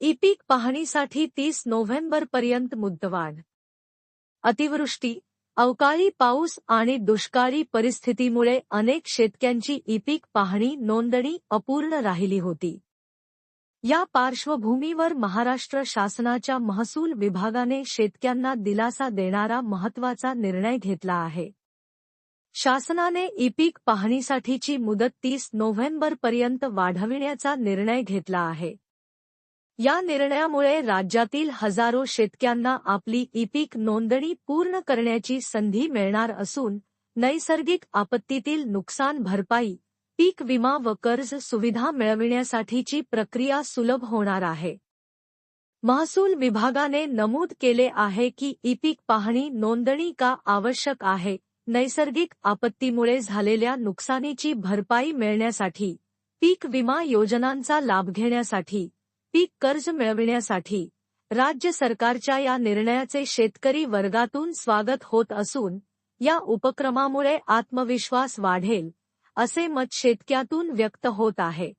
E पीक पाहणीसाठी तीस नोव्हेंबरपर्यंत मुद्दवाढ अतिवृष्टी अवकाळी पाऊस आणि दुष्काळी परिस्थितीमुळे अनेक शेतक्यांची ई पीक पाहणी नोंदणी अपूर्ण राहिली होती. या पार्श्वभूमीवर महाराष्ट्र शासनाच्या महसूल विभागाने शेतक्यांना दिलासा देणारा महत्त्वाचा निर्णय घेतला आहे. शासनाने ई पीक पाहणीसाठीची मुदत तीस नोव्हेंबरपर्यंत वाढविण्याचा निर्णय घेतला आहे. या निर्णयामुळे राज्यातील हजारो शेतक्यांना आपली ई नोंदणी पूर्ण करण्याची संधी मिळणार असून नैसर्गिक आपत्तीतील नुकसान भरपाई, पीक विमा व कर्ज सुविधा मिळविण्यासाठीची प्रक्रिया सुलभ होणार आहे. महसूल विभागाने नमूद केले आहे की ई पीक पाहणी नोंदणी का आवश्यक आहे, नैसर्गिक आपत्तीमुळे झालेल्या नुकसानीची भरपाई मिळण्यासाठी, पीक विमा योजनांचा लाभ घेण्यासाठी पीक कर्ज मिळविण्यासाठी राज्य सरकारच्या या निर्णयाचे शेतकरी वर्गातून स्वागत होत असून या उपक्रमामुळे आत्मविश्वास वाढेल असे मत शेतक्यातून व्यक्त होत आहे.